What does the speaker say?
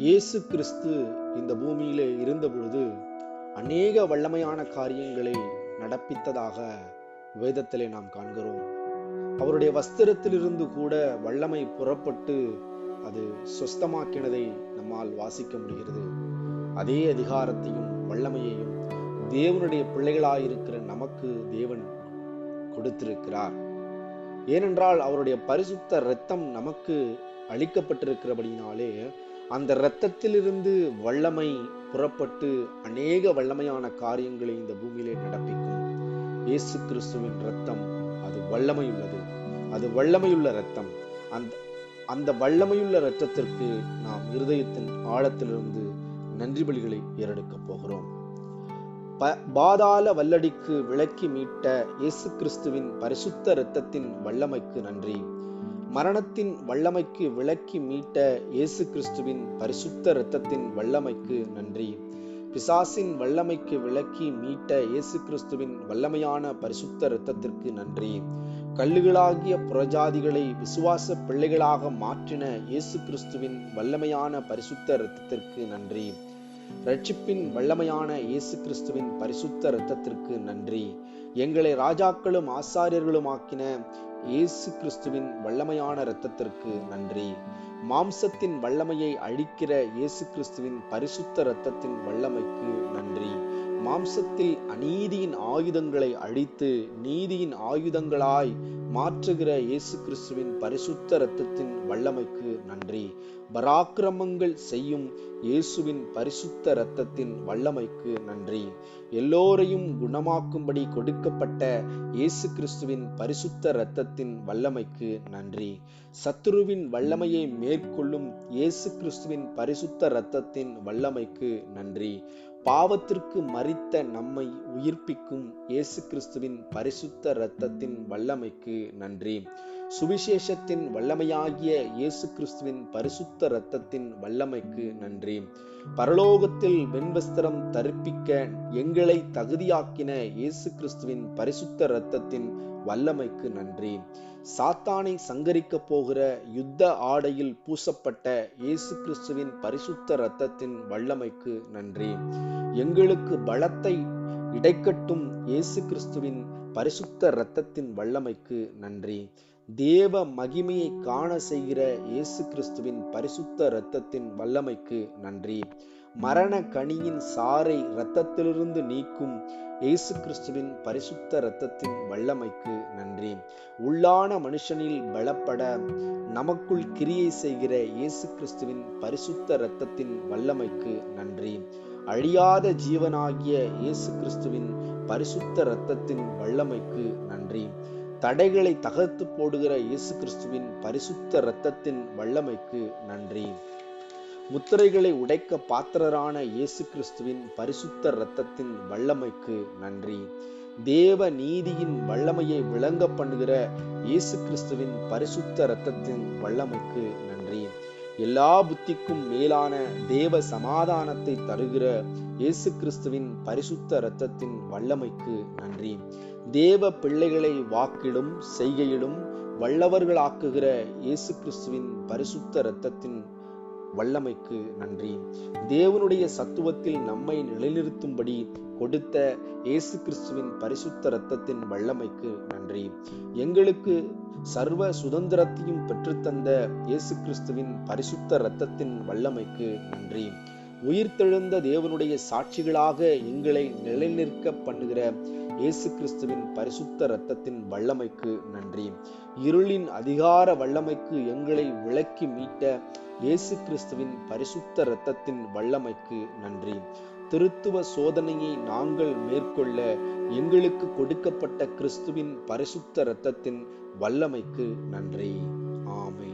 இயேசு கிறிஸ்து இந்த பூமியிலே இருந்தபொழுது அநேக வல்லமையான காரியங்களை நடப்பித்ததாக வேதத்திலே நாம் காண்கிறோம். அவருடைய வஸ்திரத்திலிருந்து கூட வல்லமை புறப்பட்டு அது சொஸ்தமாக்கினதை நம்மால் வாசிக்க முடிகிறது. அதே அதிகாரத்தையும் வல்லமையையும் தேவனுடைய பிள்ளைகளாயிருக்கிற நமக்கு தேவன் கொடுத்திருக்கிறார். ஏனென்றால் அவருடைய பரிசுத்த இரத்தம் நமக்கு அளிக்கப்பட்டிருக்கிறபடியினாலே அந்த இரத்தத்திலிருந்து வல்லமை புறப்பட்டு அநேக வல்லமையான காரியங்களை இந்த பூமியிலே நடப்பிக்கும். இயேசு கிறிஸ்துவின் ரத்தம் அது வல்லமையுள்ளது. அது வல்லமையுள்ள ரத்தம் அந்த அந்த வல்லமையுள்ள இரத்தத்திற்கு நாம் இருதயத்தின் ஆழத்திலிருந்து நன்றி பலிகளை ஏறெடுக்கப் போகிறோம். ப- பாதாள வல்லடிக்கு விளக்கி மீட்ட இயேசு கிறிஸ்துவின் பரிசுத்த இரத்தத்தின் வல்லமைக்கு நன்றி. மரணத்தின் வல்லமைக்கு விளக்கி மீட்ட இயேசு கிறிஸ்துவின் பரிசுத்த இரத்தத்தின் வல்லமைக்கு நன்றி. பிசாசின் வல்லமைக்கு விளக்கி மீட்ட இயேசு கிறிஸ்துவின் வல்லமையான பரிசுத்த இரத்தத்திற்கு நன்றி. கல்லுகளாகிய புறஜாதிகளை விசுவாச பிள்ளைகளாக மாற்றின இயேசு கிறிஸ்துவின் வல்லமையான பரிசுத்த இரத்தத்திற்கு நன்றி. ரட்சிப்பின் வல்லமையான இயேசு கிறிஸ்துவின் பரிசுத்த இரத்தத்திற்கு நன்றி. எங்களை ராஜாக்களும் ஆசாரியர்களும் ஆக்கின இயேசு கிறிஸ்துவின் வல்லமையான இரத்தத்திற்கு நன்றி. மாம்சத்தின் வல்லமையை அழிக்கிற இயேசு கிறிஸ்துவின் பரிசுத்த இரத்தத்தின் வல்லமைக்கு நன்றி. மாம்சத்தில் அநீதியின் ஆயுதங்களை அழித்து நீதியின் ஆயுதங்களாய் மாற்றுகிற இயேசு கிறிஸ்துவின் பரிசுத்த இரத்தத்தின் வல்லமைக்கு நன்றி. பராக்கிரமங்கள் செய்யும் இயேசுவின் பரிசுத்த இரத்தத்தின் வல்லமைக்கு நன்றி. எல்லோரையும் குணமாக்கும்படி கொடுக்கப்பட்ட இயேசு கிறிஸ்துவின் பரிசுத்த இரத்தத்தின் வல்லமைக்கு நன்றி. சத்துருவின் வல்லமையை மேற்கொள்ளும் இயேசு கிறிஸ்துவின் பரிசுத்த இரத்தத்தின் வல்லமைக்கு நன்றி. பாவத்திற்கு மறித்த நம்மை உயிர்ப்பிக்கும் இயேசு கிறிஸ்துவின் பரிசுத்த இரத்தத்தின் வல்லமைக்கு நன்றி. சுவிசேஷத்தின் வல்லமையாகிய இயேசு கிறிஸ்துவின் பரிசுத்த இரத்தத்தின் வல்லமைக்கு நன்றி. பரலோகத்தில் வெண்வஸ்திரம் தரிப்பிக்க எங்களை தகுதியாக்கின இயேசு கிறிஸ்துவின் பரிசுத்த இரத்தத்தின் வல்லமைக்கு நன்றி. சாத்தானை சங்கரிக்க போகிற யுத்த ஆடையில் பூசப்பட்ட இயேசு கிறிஸ்துவின் பரிசுத்த இரத்தத்தின் வல்லமைக்கு நன்றி. எங்களுக்கு பலத்தை இடைக்கட்டும் இயேசு கிறிஸ்துவின் பரிசுத்த இரத்தத்தின் வல்லமைக்கு நன்றி. தேவ மகிமையை காண செய்கிற இயேசு கிறிஸ்துவின் பரிசுத்த இரத்தத்தின் வல்லமைக்கு நன்றி. மரண கனியின் சாறை இரத்தத்திலிருந்து நீக்கும் இயேசு கிறிஸ்துவின் பரிசுத்த இரத்தத்தின் வல்லமைக்கு நன்றி. உள்ளான மனுஷனில் பலப்பட நமக்குள் கிரியை செய்கிற இயேசு கிறிஸ்துவின் பரிசுத்த இரத்தத்தின் வல்லமைக்கு நன்றி. அழியாத ஜீவனாகிய இயேசு கிறிஸ்துவின் பரிசுத்த இரத்தத்தின் வல்லமைக்கு நன்றி. தடைகளை தகர்த்து போடுகிற இயேசு கிறிஸ்துவின் பரிசுத்த இரத்தத்தின் வல்லமைக்கு நன்றி. முத்திரைகளை உடைக்க பாத்திரரான இயேசு கிறிஸ்துவின் பரிசுத்த இரத்தத்தின் வல்லமைக்கு நன்றி. தேவ நீதியின் வல்லமையை விளங்க பண்ணுகிற இயேசு கிறிஸ்துவின் பரிசுத்த இரத்தத்தின் வல்லமைக்கு நன்றி. எல்லா புத்திக்கும் மேலான தேவ சமாதானத்தை தருகிற இயேசு கிறிஸ்துவின் பரிசுத்த இரத்தத்தின் வல்லமைக்கு நன்றி. தேவ பிள்ளைகளை வாக்கிலும் செய்கையிலும் வல்லவர்களாக்குகிற இயேசு கிறிஸ்துவின் பரிசுத்த இரத்தத்தின் வல்லமைக்கு நன்றி. தேவனுடைய சத்துவத்தில் நம்மை நிலைநிறுத்தும்படி கொடுத்த இயேசு கிறிஸ்துவின் பரிசுத்த இரத்தத்தின் வல்லமைக்கு நன்றி. எங்களுக்கு சர்வ சுதந்திரத்தையும் பெற்றுத்தந்த இயேசு கிறிஸ்துவின் பரிசுத்த இரத்தத்தின் வல்லமைக்கு நன்றி. உயிர்த்தெழுந்த தேவனுடைய சாட்சிகளாக எங்களை நிலைநிற்க பண்ணுகிற இயேசு கிறிஸ்துவின் பரிசுத்த இரத்தத்தின் வல்லமைக்கு நன்றி. இருளின் அதிகார வல்லமைக்கு எங்களை விளக்கி மீட்ட இயேசு கிறிஸ்துவின் பரிசுத்த இரத்தத்தின் வல்லமைக்கு நன்றி. திருத்துவ சோதனையை நாங்கள் மேற்கொள்ள எங்களுக்கு கொடுக்கப்பட்ட கிறிஸ்துவின் பரிசுத்த இரத்தத்தின் வல்லமைக்கு நன்றி. ஆமை